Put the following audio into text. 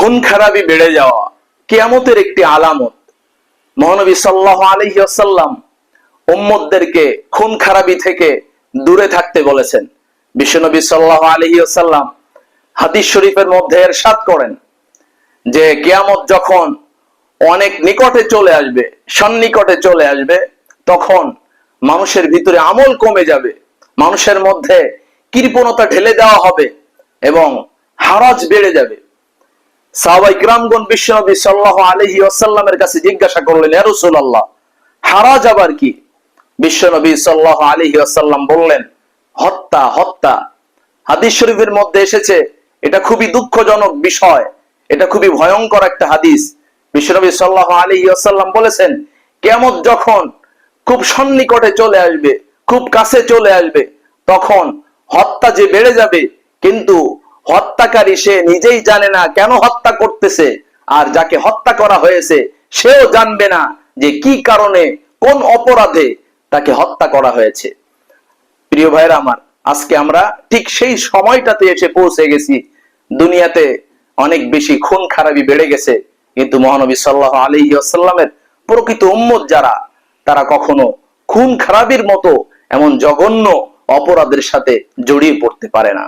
খুন খারাপি বেড়ে যাওয়া কিয়ামতের একটি আলামত। মহানবী সাল্লাহ আলহি আসাল্লাম উম্মদদেরকে খুন খারাপি থেকে দূরে থাকতে বলেছেন। বিশ্বনবী সাল্লাহ আলহি আসাল্লাম হাদিস শরীফের মধ্যে এরশাদ করেন যে, কিয়ামত যখন অনেক নিকটে চলে আসবে, সন্নিকটে চলে আসবে, তখন মানুষের ভিতরে আমল কমে যাবে, মানুষের মধ্যে কৃপণতা ঢেলে দেওয়া হবে এবং হারাজ বেড়ে যাবে। এটা খুবই দুঃখজনক বিষয়, এটা খুবই ভয়ঙ্কর একটা হাদিস। বিশ্বনবী সাল্লাহ আলহি আসাল্লাম বলেছেন কেমন যখন খুব সন্নিকটে চলে আসবে, খুব কাছে চলে আসবে, তখন হত্যা যে বেড়ে যাবে, কিন্তু হত্যাকারী সে নিজেই জানে না কেন হত্যা করতেছে আর যাকে হত্যা করা হয়েছে, সেও জানবে না যে কি কারণে, কোন অপরাধে তাকে হত্যা করা হয়েছে। প্রিয় ভাইরা আমার, আজকে আমরা ঠিক সেই সময়টাতে এসে পৌঁছে গেছি। দুনিয়াতে অনেক বেশি খুন খারাপি বেড়ে গেছে। কিন্তু মহানবী সাল্লাহ আলী প্রকৃত উম্মত যারা, তারা কখনো খুন খারাপির মতো এমন জঘন্য অপরাধের সাথে জড়িয়ে পড়তে পারে না।